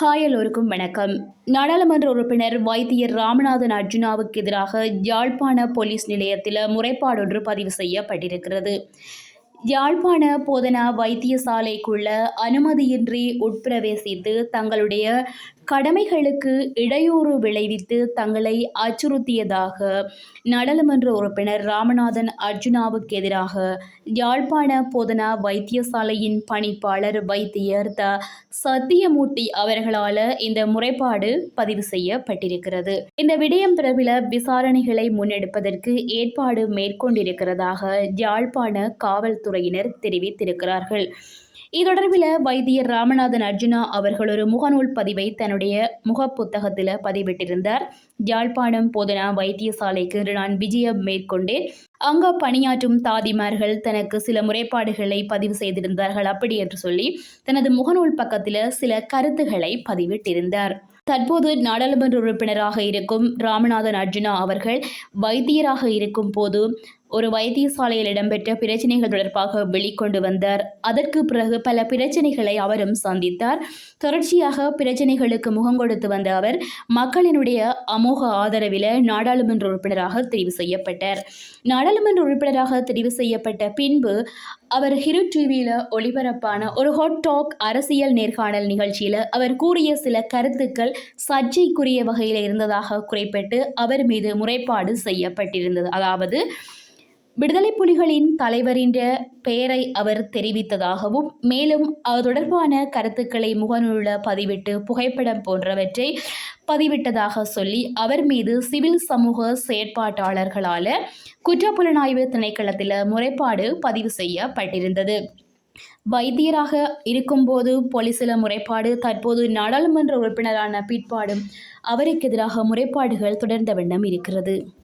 Hi எல்லோருக்கும் வணக்கம். நாடாளுமன்ற உறுப்பினர் வைத்தியர் ராமநாதன் அர்ஜுனாவுக்கு எதிராக யாழ்ப்பாண போலீஸ் நிலையத்தில் முறைப்பாடொன்று பதிவு செய்யப்பட்டிருக்கிறது. யாழ்ப்பாண போதனா வைத்தியசாலைக்குள்ள அனுமதியின்றி உட்பிரவேசித்து தங்களுடைய கடமைகளுக்கு இடையூறு விளைவித்து தங்களை அச்சுறுத்தியதாக நாடாளுமன்ற உறுப்பினர் ராமநாதன் அர்ஜுனாவுக்கு எதிராக யாழ்ப்பாண போதனா வைத்தியசாலையின் பணிப்பாளர் வைத்தியர் த. சத்தியமூர்த்தி அவர்களால் இந்த முறைப்பாடு பதிவு செய்யப்பட்டிருக்கிறது. இந்த விடயம் பிரபல விசாரணைகளை முன்னெடுப்பதற்கு ஏற்பாடு மேற்கொண்டிருக்கிறதாக யாழ்ப்பாண காவல்துறையினர் தெரிவித்திருக்கிறார்கள். இது தொடர்பில் வைத்தியர் ராமநாதன் அர்ஜுனா அவர்கள் ஒரு முகநூல் பதிவை தன்னுடைய முகப்புத்தகத்தில் பதிவிட்டிருந்தார். யாழ்ப்பாணம் போதனா வைத்தியசாலைக்கு இன்று நான் விஜயம் மேற்கொண்டேன். அங்கு பணியாற்றும் தாதிமார்கள் தனக்கு சில முறைப்பாடுகளை பதிவு செய்திருந்தார்கள் அப்படி என்று சொல்லி தனது முகநூல் பக்கத்தில் சில கருத்துக்களை பதிவிட்டிருந்தார். தற்போது நாடாளுமன்ற உறுப்பினராக இருக்கும் ராமநாதன் அர்ஜுனா அவர்கள் வைத்தியராக இருக்கும் போது ஒரு வைத்தியசாலையில் இடம்பெற்ற பிரச்சனைகள் தொடர்பாக வெளிக்கொண்டு வந்தார். அதற்கு பிறகு பல பிரச்சனைகளை அவரும் சந்தித்தார். தொடர்ச்சியாக பிரச்சனைகளுக்கு முகம் கொடுத்து வந்த அவர் மக்களினுடைய அமோக ஆதரவில் நாடாளுமன்ற உறுப்பினராக தெரிவு செய்யப்பட்டார். நாடாளுமன்ற உறுப்பினராக தெரிவு செய்யப்பட்ட பின்பு அவர் ஹிரு டிவியில் ஒளிபரப்பான ஒரு ஹாட் டாக் அரசியல் நேர்காணல் நிகழ்ச்சியில் அவர் கூறிய சில கருத்துக்கள் சர்ச்சைக்குரிய வகையில் இருந்ததாக குறிப்பிட்டு அவர் மீது முறைப்பாடு செய்யப்பட்டிருந்தது. அதாவது விடுதலை புலிகளின் தலைவரின் பெயரை அவர் தெரிவித்ததாகவும் மேலும் அது தொடர்பான கருத்துக்களை முகநூலில் பதிவிட்டு புகைப்படம் போன்றவற்றை பதிவிட்டதாக சொல்லி அவர் மீது சிவில் சமூக செயற்பாட்டாளர்களால் குற்றப்புலனாய்வு திணைக்களத்தில் முறைப்பாடு பதிவு செய்யப்பட்டிருந்தது. வைத்தியராக இருக்கும்போது போலீசில் முறைப்பாடு தற்போது நாடாளுமன்ற உறுப்பினரான பிற்பாடும் அவருக்கு எதிராக முறைப்பாடுகள் தொடர்ந்த வண்ணம் இருக்கிறது.